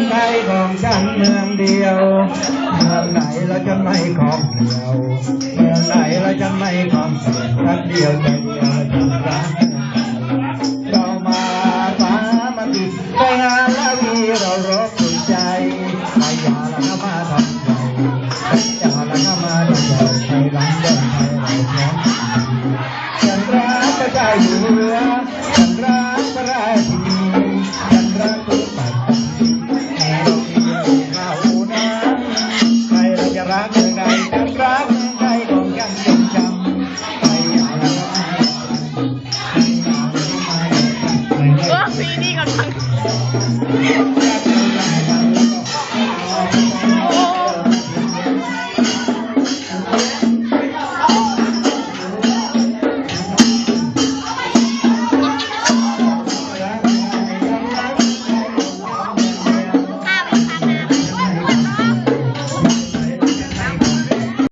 นไทของฉันเมืองเดียว เมืองไหนเราจะไม่ของเดียวเมืองไหนเราจะไม่ของรักเดียวใจเดียวจะรักเรามาฟ้ามาติดไปงาล้วีเรารบถึงใจไม่ยากและก็มาทำใจอยากและก็มาทำใจไปหรังเดินไปเราเนาะฉันรักพระเจ้าอยู่เรือ baby ก่